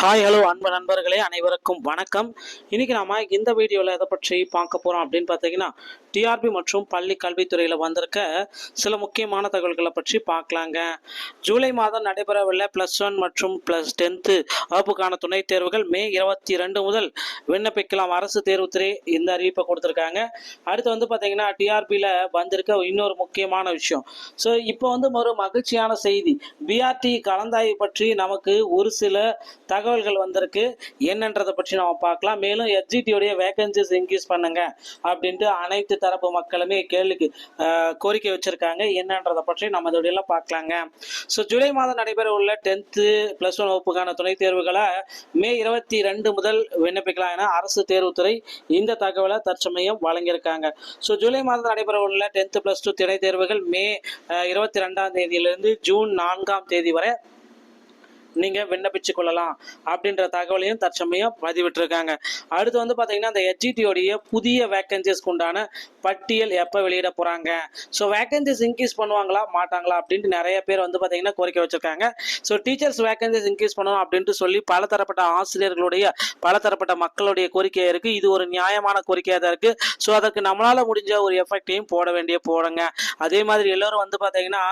Hi hello அன்பு நண்பர்களே அனைவருக்கும் வணக்கம். இன்னைக்கு நாம இந்த வீடியோவில் எதை பற்றி பார்க்க போகிறோம் அப்படின்னு பார்த்தீங்கன்னா டிஆர்பி மற்றும் பள்ளி கல்வித்துறையில் வந்திருக்க சில முக்கியமான தகவல்களை பற்றி பார்க்கலாங்க. ஜூலை மாதம் நடைபெறவுள்ள ப்ளஸ் ஒன் மற்றும் ப்ளஸ் டென்த்து வகுப்புக்கான துணைத் தேர்வுகள் மே இருபத்தி ரெண்டு முதல் விண்ணப்பிக்கலாம். அரசு தேர்வுத்துறை இந்த அறிவிப்பை கொடுத்துருக்காங்க. அடுத்து வந்து பார்த்தீங்கன்னா டிஆர்பியில் வந்திருக்க இன்னொரு முக்கியமான விஷயம். ஸோ இப்போ வந்து ஒரு மகிழ்ச்சியான செய்தி. பிஆர்டி கலந்தாய்வு பற்றி நமக்கு ஒரு சில தகவல்கள் வந்திருக்கு. என்னன்றதை பற்றி நம்ம பார்க்கலாம். மேலும் எஸ்ஜிடியோடைய வேகன்சிஸ் இன்க்ரீஸ் பண்ணுங்க. அப்படின்ட்டு அனைத்து தரப்பு மக்களுமே கேள்விக்கு கோரிக்கை வச்சிருக்காங்க. என்னன்றதை பற்றி நம்ம இதோடையெல்லாம் எல்லாம் பார்க்கலாங்க. ஸோ ஜூலை மாதம் நடைபெற உள்ள டென்த்து ப்ளஸ் ஒன் வகுப்புக்கான துணைத் தேர்வுகளை மே இருபத்தி ரெண்டு முதல் விண்ணப்பிக்கலாம் என அரசு தேர்வுத்துறை இந்த தகவலை தற்சமயம் வழங்கியிருக்காங்க. ஸோ ஜூலை மாதம் நடைபெற உள்ள டென்த்து ப்ளஸ் டூ துணைத் தேர்வுகள் மே இருபத்தி ரெண்டாம் தேதியிலிருந்து ஜூன் நான்காம் தேதி வரை நீங்க விண்ணப்பிச்சு கொள்ளலாம் அப்படின்ற தகவலையும் தற்சமயம் பதிவிட்டிருக்காங்க. அடுத்து வந்து பாத்தீங்கன்னா அந்த ஹெச்டிடியோடைய புதிய வேக்கன்சிஸ்க்கு உண்டான பட்டியல் எப்போ வெளியிட போறாங்க? ஸோ வேக்கன்சிஸ் இன்க்ரீஸ் பண்ணுவாங்களா மாட்டாங்களா அப்படின்ட்டு நிறைய பேர் வந்து பாத்தீங்கன்னா கோரிக்கை வச்சிருக்காங்க. ஸோ டீச்சர்ஸ் வேக்கன்சிஸ் இன்க்ரீஸ் பண்ணணும் அப்படின்ட்டு சொல்லி பலதரப்பட்ட ஆசிரியர்களுடைய பலதரப்பட்ட மக்களுடைய கோரிக்கையா இருக்கு. இது ஒரு நியாயமான கோரிக்கையாக தான் இருக்கு. ஸோ அதற்கு நம்மளால முடிஞ்ச ஒரு எஃபெக்டையும் போட வேண்டிய போடுங்க. அதே மாதிரி எல்லோரும் வந்து பாத்தீங்கன்னா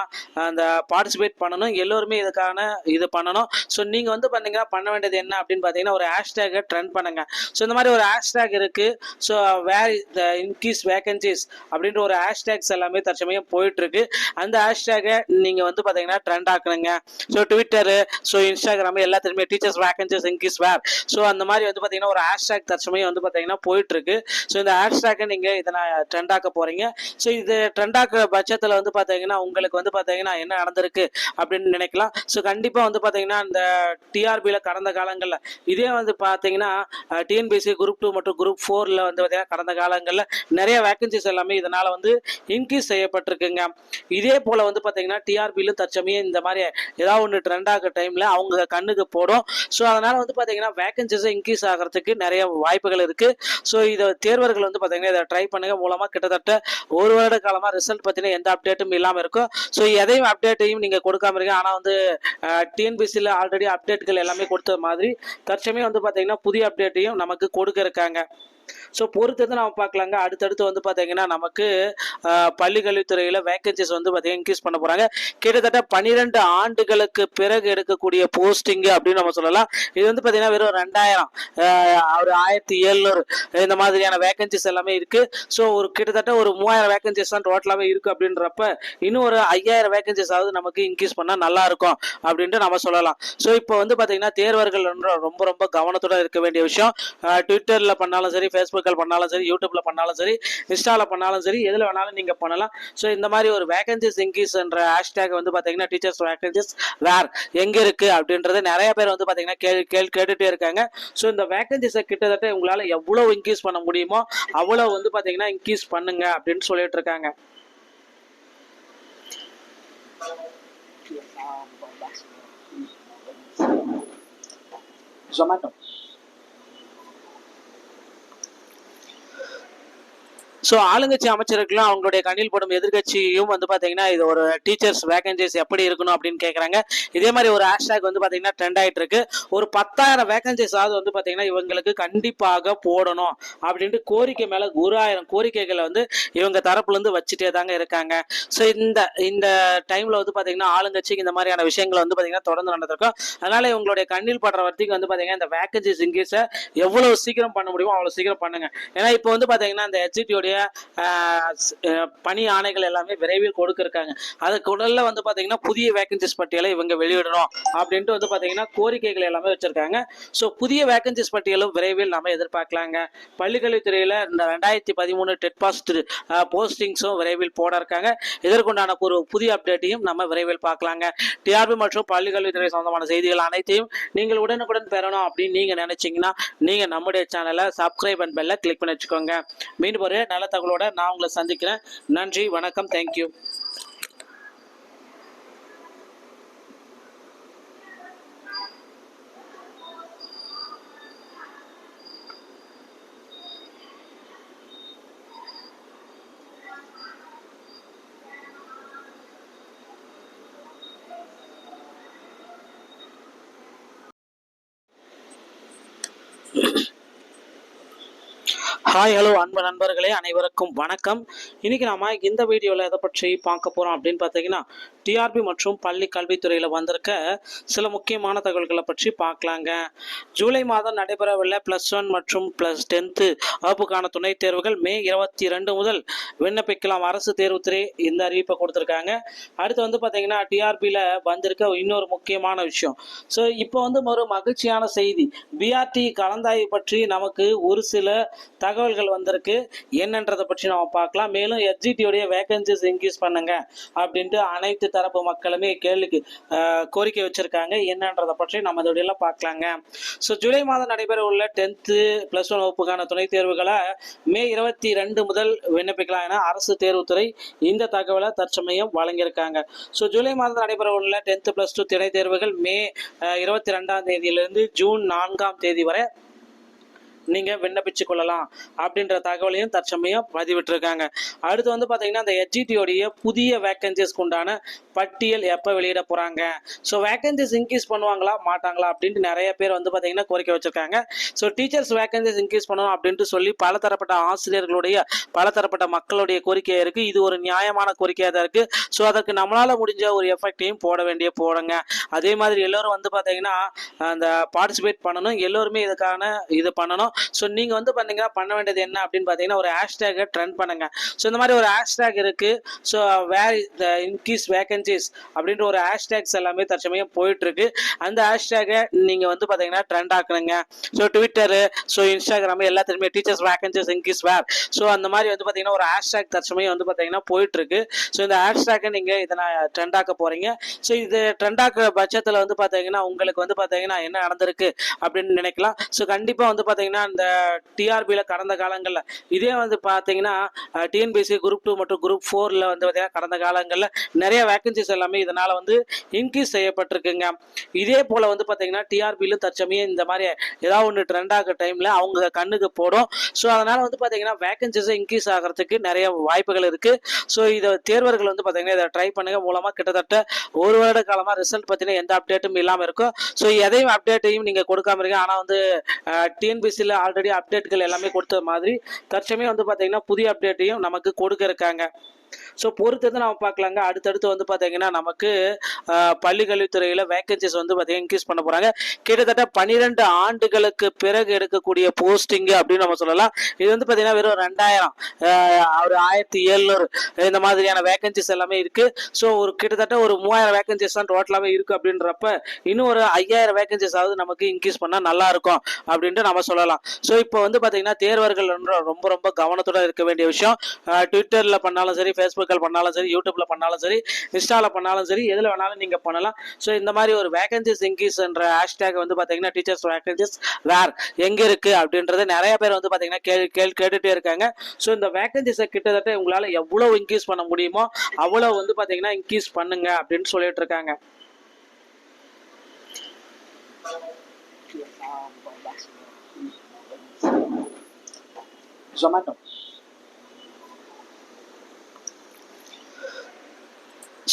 அந்த பார்ட்டிசிபேட் பண்ணணும். எல்லோருமே இதுக்கான இது பண்ணணும். ஸோ நீங்கள் வந்து பார்த்தீங்கன்னா பண்ண வேண்டியது என்ன அப்படின்னு பார்த்தீங்கன்னா ஒரு ஹேஷ்டேக்கை ட்ரெண்ட் பண்ணுங்க. ஸோ இந்த மாதிரி ஒரு ஹேஷ்டேக் இருக்கு. So where the increase vacancies அப்படின்ற ஒரு ஹேஷ்டேக்ஸ் எல்லாமே தற்சமயம் போயிட்டு இருக்கு அந்த ஹேஷ்டேக்கை நீங்கள் வந்து பார்த்தீங்கன்னா ட்ரெண்ட் ஆக்கணுங்க ஸோ ட்விட்டரு ஸோ இன்ஸ்டாகிராமு எல்லாத்துலேயுமே teachers vacancies increase where so அந்த மாதிரி வந்து பார்த்தீங்கன்னா ஒரு ஹேஷ்டேக் தற்சமயம் வந்து பார்த்தீங்கன்னா போயிட்டுருக்கு. ஸோ இந்த ஹேஷ்டேக்கை நீங்கள் இதை நான் ட்ரெண்ட் ஆக்க போறீங்க. ஸோ இது ட்ரெண்ட் ஆக்குற பட்சத்தில் வந்து பார்த்தீங்கன்னா உங்களுக்கு வந்து பார்த்தீங்கன்னா என்ன நடந்திருக்கு அப்படின்னு நினைக்கலாம். ஸோ கண்டிப்பாக வந்து பார்த்தீங்கன்னா இந்த டிஆர்பியில் கடந்த காலங்களில். இதே வந்து பார்த்தீங்கன்னா டிஎன்பிஎஸ்சி குரூப் டூ மற்றும் குரூப் ஃபோரில் வந்து பார்த்தீங்கன்னா கடந்த காலங்களில் நிறைய வேக்கன்சிஸ் எல்லாமே இதனால் வந்து இன்க்ரீஸ் செய்யப்பட்டிருக்குங்க. இதே போல் வந்து பார்த்தீங்கன்னா டிஆர்பியிலும் தற்சமயம் இந்த மாதிரி ஏதாவது ஒன்று ட்ரெண்ட் ஆகிற டைமில் அவங்க கண்ணுக்கு போடும். ஸோ அதனால் வந்து பார்த்தீங்கன்னா வேகன்சிஸை இன்க்ரீஸ் ஆகிறதுக்கு நிறைய வாய்ப்புகள் இருக்குது ஸோ இதை தேர்வர்கள் வந்து பார்த்தீங்கன்னா இதை ட்ரை பண்ணுங்க. மூலமாக கிட்டத்தட்ட ஒரு வருட காலமாக ரிசல்ட் பற்றின எந்த அப்டேட்டும் இல்லாமல் இருக்கும். ஸோ எதையும் அப்டேட்டையும் நீங்கள் கொடுக்காம இருக்கீங்க ஆனால் வந்து டிஎன்பிசியில் ஆல்ரெடி அப்டேட்கள் எல்லாமே கொடுத்த மாதிரி தற்சமயம் வந்து பார்த்தீங்கன்னா புதிய அப்டேட்டையும் நமக்கு கொடுக்க இருக்காங்க. ஸோ பொறுத்தது நம்ம பார்க்கலாங்க. அடுத்தடுத்து வந்து பார்த்தீங்கன்னா நமக்கு ஆஹ், பள்ளி கல்வித்துறையில் வந்து பார்த்தீங்கன்னா இன்க்ரீஸ் பண்ண போகிறாங்க கிட்டத்தட்ட பன்னிரெண்டு ஆண்டுகளுக்கு பிறகு எடுக்கக்கூடிய போஸ்டிங்கு அப்படின்னு நம்ம சொல்லலாம். இது வந்து பார்த்தீங்கன்னா வெறும் ரெண்டாயிரம். ஒரு ஆயிரத்தி எழுநூறு. இந்த மாதிரியான வேக்கன்சிஸ் எல்லாமே இருக்குது ஸோ ஒரு கிட்டத்தட்ட ஒரு மூவாயிரம் வேக்கன்சிஸ் தான் டோட்டலாகவே இருக்கு அப்படின்றப்ப இன்னும் ஒரு ஐயாயிரம் வேக்கன்சிஸ் ஆகுது நமக்கு இன்க்ரீஸ் பண்ணால் நல்லா இருக்கும் அப்படின்ட்டு நம்ம சொல்லலாம். ஸோ இப்போ வந்து பார்த்தீங்கன்னா தேர்வர்கள் ரொம்ப ரொம்ப கவனத்தோட இருக்க வேண்டிய விஷயம். ட்விட்டரில் பண்ணாலும் சரி ஃபேஸ்புக்கில் பண்ணாலும் சரி யூடியூப்பில் பண்ணாலும் சரி இன்ஸ்டாவில் பண்ணாலும் சரி எதில் வேணாலும் நீங்கள் பண்ணலாம். ஸோ இந்த மாதிரி ஒரு வேகன்சிஸ் இன்க்ரீஸ்ன்ற ஹேஷ்டேக் வந்து பார்த்தீங்கன்னா டீச்சர்ஸ் வேகன்சிஸ் வேர் எங்கே இருக்குது அப்படின்றது நிறைய பேர் வந்து பார்த்தீங்கன்னா கேள் கேள் கேட்டுகிட்டே இருக்காங்க. ஸோ இந்த வேகன்சிஸை கிட்டத்தட்ட உங்களால் எவ்வளோ இன்க்ரீஸ் பண்ண முடியுமோ அவ்வளோ வந்து பார்த்தீங்கன்னா இன்க்ரீஸ் பண்ணுங்க அப்படின்னு சொல்லிட்டு இருக்காங்க. Zomato. ஸோ ஆளுங்கட்சி அமைச்சருக்கெல்லாம் அவங்களுடைய கண்ணில் படும் எதிர்க்கட்சியும் வந்து பார்த்தீங்கன்னா இது ஒரு டீச்சர்ஸ் வேகன்சிஸ் எப்படி இருக்கணும் அப்படின்னு கேட்குறாங்க இதே மாதிரி ஒரு ஹேஷ்டேக் வந்து பார்த்தீங்கன்னா ட்ரெண்ட் ஆகிட்டு இருக்கு ஒரு பத்தாயிரம் வேகன்சிஸ் ஆகுது வந்து பார்த்தீங்கன்னா இவங்களுக்கு கண்டிப்பாக போடணும் அப்படின்ட்டு கோரிக்கை மேலே ஒரு ஆயிரம் கோரிக்கைகளை வந்து இவங்க தரப்புலேருந்து வச்சுட்டே தாங்க இருக்காங்க. ஸோ இந்த இந்த டைமில் வந்து பார்த்தீங்கன்னா ஆளுங்கட்சிக்கு இந்த மாதிரியான விஷயங்களை வந்து பார்த்தீங்கன்னா தொடர்ந்து நடந்திருக்கும். அதனால இவங்களுடைய கண்ணில் படுற வரைக்கும் வந்து பார்த்தீங்கன்னா இந்த வேகன்சிஸ் இன்க்ரீஸை எவ்வளோ சீக்கிரம் பண்ண முடியுமோ அவ்வளோ சீக்கிரம் பண்ணுங்க. ஏன்னா இப்போ வந்து பார்த்தீங்கன்னா இந்த ஹெச்டியோடைய பணி ஆணைகள் எல்லாமே விரைவில் கொடுக்க இருக்காங்க அதுக்கு வந்து பார்த்தீங்கன்னா புதிய வேக்கன்சிஸ் பட்டியலை இவங்க வெளியிடணும் அப்படின்ட்டு வந்து பார்த்தீங்கன்னா கோரிக்கைகள் எல்லாமே வச்சிருக்காங்க. ஸோ புதிய வேக்கன்சிஸ் பட்டியலும் விரைவில் நம்ம எதிர்பார்க்கலாங்க. பள்ளிக்கல்வித்துறையில் இந்த ரெண்டாயிரத்தி பதிமூணு டெட் பாஸ்ட் போஸ்டிங்ஸும் விரைவில் போட இருக்காங்க. இதற்குண்டான ஒரு புதிய அப்டேட்டையும் நம்ம விரைவில் பார்க்கலாங்க. டிஆர்பி மற்றும் பள்ளிக்கல்வித்துறை சொந்தமான செய்திகள் அனைத்தையும் நீங்கள் உடனுக்குடன் பெறணும் அப்படின்னு நீங்கள் நினைச்சீங்கன்னா நீங்கள் நம்முடைய சேனலை சப்ஸ்கிரைப் அண்ட் பெல்லை கிளிக் பண்ணி வச்சுக்கோங்க. மீண்டும் ஒரு நல்ல தகவலோட நான் உங்களை சந்திக்கிறேன். நன்றி வணக்கம் தேங்க்யூ ஹாய் ஹலோ அன்பு நண்பர்களே அனைவருக்கும் வணக்கம். இன்னைக்கு நாம இந்த வீடியோவில் எதை பற்றி பார்க்க போகிறோம் அப்படின்னு பார்த்தீங்கன்னா டிஆர்பி மற்றும் பள்ளி கல்வித்துறையில் வந்திருக்க சில முக்கியமான தகவல்களை பற்றி பார்க்கலாங்க. ஜூலை மாதம் நடைபெறவுள்ள ப்ளஸ் ஒன் மற்றும் ப்ளஸ் டென்த்து வகுப்புக்கான துணைத் தேர்வுகள் மே இருபத்தி ரெண்டு முதல் விண்ணப்பிக்கலாம். அரசு தேர்வுத்துறை இந்த அறிவிப்பை கொடுத்துருக்காங்க. அடுத்து வந்து பார்த்தீங்கன்னா டிஆர்பியில் வந்திருக்க இன்னொரு முக்கியமான விஷயம். ஸோ இப்போ வந்து ஒரு மகிழ்ச்சியான செய்தி. பிஆர்டி கலந்தாய்வு பற்றி நமக்கு ஒரு சில தகவல்கள் வந்திருக்கு. என்னன்றதை பற்றி நம்ம பார்க்கலாம். மேலும் எஸ்ஜிடியோடைய வேகன்சிஸ் இன்க்ரீஸ் பண்ணுங்க அப்படின்ட்டு அனைத்து தரப்பு மக்களுமே கேள்விக்கு கோரிக்கை வச்சிருக்காங்க. என்னன்றதை பற்றி நம்ம இதோடையெல்லாம் பார்க்கலாங்க. ஸோ ஜூலை மாதம் நடைபெற உள்ள டென்த்து ப்ளஸ் ஒன் வகுப்புக்கான துணைத் தேர்வுகளை மே இருபத்தி ரெண்டு முதல் விண்ணப்பிக்கலாம் என அரசு தேர்வுத்துறை இந்த தகவலை தற்சமயம் வழங்கியிருக்காங்க. ஸோ ஜூலை மாதம் நடைபெற உள்ள டென்த்து ப்ளஸ் டூ துணைத் தேர்வுகள் மே இருபத்தி ரெண்டாம் தேதியிலிருந்து ஜூன் நான்காம் தேதி வரை நீங்க விண்ணப்பிச்சு கொள்ளலாம் அப்படின்ற தகவலையும் தற்சமயம் பதிவிட்டிருக்காங்க. அடுத்து வந்து பாத்தீங்கன்னா அந்த ஹெச்இடியோடைய புதிய வேக்கன்சிஸ்க்கு உண்டான பட்டியல் எப்போ வெளியிட போறாங்க? ஸோ வேக்கன்சிஸ் இன்க்ரீஸ் பண்ணுவாங்களா மாட்டாங்களா அப்படின்ட்டு நிறைய பேர் வந்து பாத்தீங்கன்னா கோரிக்கை வச்சிருக்காங்க. ஸோ டீச்சர்ஸ் வேக்கன்சிஸ் இன்க்ரீஸ் பண்ணணும் அப்படின்ட்டு சொல்லி பலதரப்பட்ட ஆசிரியர்களுடைய பலதரப்பட்ட மக்களுடைய கோரிக்கையா இருக்கு. இது ஒரு நியாயமான கோரிக்கையா தான் இருக்கு. ஸோ அதற்கு நம்மளால முடிஞ்ச ஒரு எஃபெக்டையும் போட வேண்டிய போடுங்க அதே மாதிரி எல்லோரும் வந்து பாத்தீங்கன்னா அந்த பார்ட்டிசிபேட் பண்ணணும். எல்லோருமே இதுக்கான இது பண்ணணும். ஸோ நீங்கள் வந்து பார்த்தீங்கன்னா பண்ண வேண்டியது என்ன அப்படின்னு பார்த்தீங்கன்னா ஒரு ஹேஷ்டேகை ட்ரெண்ட் பண்ணுங்க. ஸோ இந்த மாதிரி ஒரு ஹேஷ்டேக் இருக்கு. So where the increase vacancies அப்படின்ற ஒரு ஹேஷ்டேக்ஸ் எல்லாமே தற்சமயம் போயிட்டு இருக்கு அந்த ஹேஷ்டேகை நீங்கள் வந்து பார்த்தீங்கன்னா ட்ரெண்ட் ஆக்கணுங்க ஸோ ட்விட்டரு ஸோ இன்ஸ்டாகிராம் எல்லாத்துலேயுமே teachers vacancies increase where so அந்த மாதிரி வந்து பார்த்தீங்கன்னா ஒரு ஹேஷ்டேக் தற்சமயம் வந்து பார்த்தீங்கன்னா போயிட்டு இருக்கு ஸோ இந்த ஹேஷ்டேக்கை நீங்கள் இதை நான் ட்ரெண்ட் ஆக்க போறீங்க. ஸோ இது ட்ரெண்ட் ஆக்குற பட்சத்தில் வந்து பார்த்தீங்கன்னா உங்களுக்கு வந்து பார்த்தீங்கன்னா என்ன நடந்திருக்கு அப்படின்னு நினைக்கலாம். ஸோ கண்டிப்பாக வந்து பார்த்தீங்கன்னா இந்த டிஆர்பியில் கடந்த காலங்களில். இதே வந்து பார்த்தீங்கன்னா டிஎன்பிஎஸ்சி குரூப் டூ மற்றும் குரூப் ஃபோரில் வந்து பார்த்தீங்கன்னா கடந்த காலங்களில் நிறைய வேக்கன்சிஸ் எல்லாமே இதனால் வந்து இன்க்ரீஸ் செய்யப்பட்டிருக்குங்க. இதே போல் வந்து பார்த்தீங்கன்னா டிஆர்பியிலும் தற்சமயம் இந்த மாதிரி ஏதாவது ஒன்று ட்ரெண்ட் ஆகிற டைமில் அவங்க கண்ணுக்கு போடும். ஸோ அதனால் வந்து பார்த்தீங்கன்னா வேக்கன்சிஸை இன்க்ரீஸ் ஆகிறதுக்கு நிறைய வாய்ப்புகள் இருக்குது ஸோ இதை தேர்வர்கள் வந்து பார்த்தீங்கன்னா இதை ட்ரை பண்ணுங்க. மூலமாக கிட்டத்தட்ட ஒரு வருட காலமாக ரிசல்ட் பற்றின எந்த அப்டேட்டும் இல்லாமல் இருக்கும். ஸோ எதையும் அப்டேட்டையும் நீங்கள் கொடுக்காம இருக்கீங்க ஆனால் வந்து டிஎன்பிசியில் ஆல்ரெடி அப்டேட்கள் எல்லாமே கொடுத்த மாதிரி தற்சமயம் வந்து பார்த்தீங்கன்னா புதிய அப்டேட்டையும் நமக்கு கொடுக்க இருக்காங்க ஸோ பொறுத்தது நம்ம பார்க்கலாங்க. அடுத்தடுத்து வந்து பார்த்தீங்கன்னா நமக்கு ஆஹ், பள்ளி கல்வித்துறையில் வேகன்சிஸ் வந்து பார்த்தீங்கன்னா இன்க்ரீஸ் பண்ண போகிறாங்க கிட்டத்தட்ட பன்னிரெண்டு ஆண்டுகளுக்கு பிறகு எடுக்கக்கூடிய போஸ்டிங் அப்படின்னு நம்ம சொல்லலாம். இது வந்து பார்த்தீங்கன்னா வெறும் ரெண்டாயிரம் ஒரு ஆயிரத்தி எழுநூறு இந்த மாதிரியான வேக்கன்சிஸ் எல்லாமே இருக்கு. ஸோ ஒரு கிட்டத்தட்ட ஒரு மூவாயிரம் வேக்கன்சிஸ் தான் டோட்டலாகவே இருக்கு அப்படின்றப்ப இன்னும் ஒரு ஐயாயிரம் வேக்கன்சிஸ் ஆகுது நமக்கு இன்க்ரீஸ் பண்ணால் நல்லா இருக்கும் அப்படின்ட்டு நம்ம சொல்லலாம். ஸோ இப்போ வந்து பார்த்தீங்கன்னா தேர்வர்கள் ரொம்ப ரொம்ப ரொம்ப கவனத்தோட இருக்க வேண்டிய விஷயம். ட்விட்டரில் பண்ணாலும் சரி ஃபேஸ்புக்கில் பண்ணாலும் சரி யூடியூப்ல பண்ணாலும் சரி இன்ஸ்டாவில் பண்ணாலும் சரி எதில் வேணாலும் நீங்கள் பண்ணலாம். ஸோ இந்த மாதிரி ஒரு வேகன்சிஸ் இன்க்ரீஸ்ன்ற ஹேஷ்டேக் வந்து பார்த்தீங்கன்னா டீச்சர்ஸ் வேகன்சிஸ் வேர் எங்கே இருக்குது அப்படின்றது நிறைய பேர் வந்து பார்த்தீங்கன்னா கேள்வி கேள் கேட்டுகிட்டே இருக்காங்க. ஸோ இந்த வேகன்சிஸை கிட்டத்தட்ட உங்களால் எவ்வளோ இன்க்ரீஸ் பண்ண முடியுமோ அவ்வளோ வந்து பார்த்தீங்கன்னா இன்க்ரீஸ் பண்ணுங்க அப்படின்னு சொல்லிட்டு இருக்காங்க. ஜொமேட்டோ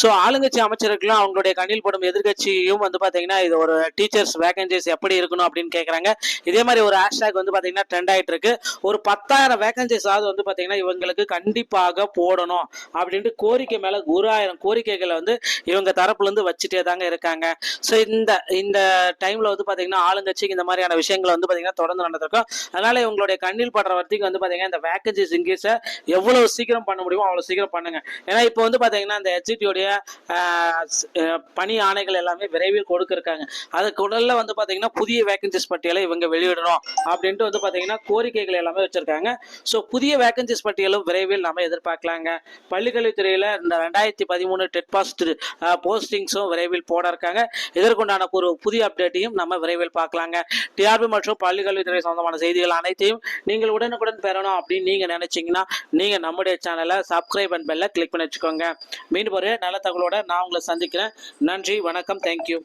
ஸோ ஆளுங்கட்சி அமைச்சருக்கெல்லாம் அவங்களுடைய கண்ணில் படும் எதிர்க்கட்சியும் வந்து பார்த்தீங்கன்னா இது ஒரு டீச்சர்ஸ் வேகன்சிஸ் எப்படி இருக்கணும் அப்படின்னு கேட்குறாங்க இதே மாதிரி ஒரு ஹேஷ்டாக் வந்து பார்த்தீங்கன்னா ட்ரெண்ட் ஆகிட்டு இருக்கு ஒரு பத்தாயிரம் வேகன்சிஸ் ஆகுது வந்து பார்த்தீங்கன்னா இவங்களுக்கு கண்டிப்பாக போடணும் அப்படின்ட்டு கோரிக்கை மேலே ஒரு ஆயிரம் கோரிக்கைகளை வந்து இவங்க தரப்புலேருந்து வச்சுட்டே தாங்க இருக்காங்க. ஸோ இந்த இந்த டைமில் வந்து பார்த்தீங்கன்னா ஆளுங்கட்சிக்கு இந்த மாதிரியான விஷயங்களை வந்து பார்த்தீங்கன்னா தொடர்ந்து நடந்திருக்கும். அதனால இவங்களுடைய கண்ணில் படுற வரைக்கும் வந்து பார்த்தீங்கன்னா இந்த வேகன்சிஸ் இன்க்ரீஸை எவ்வளோ சீக்கிரம் பண்ண முடியுமோ அவ்வளோ சீக்கிரம் பண்ணுங்க. ஏன்னா இப்போ வந்து பார்த்தீங்கன்னா இந்த ஹெச்டியோடைய பணி ஆணைகள் எல்லாமே விரைவில் கொடுக்க இருக்காங்க அதுக்கு உடல்ல வந்து பார்த்தீங்கன்னா புதிய வேகன்சிஸ் பட்டியலை இவங்க வெளியிடணும் அப்படின்ட்டு வந்து பார்த்தீங்கன்னா கோரிக்கைகள் எல்லாமே வச்சிருக்காங்க. ஸோ புதிய வேகன்சிஸ் பட்டியலும் விரைவில் நம்ம எதிர்பார்க்கலாங்க. பள்ளிக்கல்வித்துறையில் இந்த ரெண்டாயிரத்தி பதிமூணு டெட் பாஸ்ட் போஸ்டிங்ஸும் விரைவில் போட இருக்காங்க. இதற்குண்டான ஒரு புதிய அப்டேட்டையும் நம்ம விரைவில் பார்க்கலாங்க. டிஆர்பி மற்றும் பள்ளிக்கல்வித்துறை சொந்தமான செய்திகள் அனைத்தையும் நீங்கள் உடனுக்குடன் பெறணும் அப்படின்னு நீங்கள் நினைச்சீங்கன்னா நீங்கள் நம்முடைய சேனலை சப்ஸ்கிரைப் அண்ட் பெல்ல கிளிக் பண்ணி வச்சுக்கோங்க. மீண்டும் ஒரு நல்ல தகவலோட நான் உங்களை சந்திக்கிறேன். நன்றி வணக்கம் தேங்க்யூ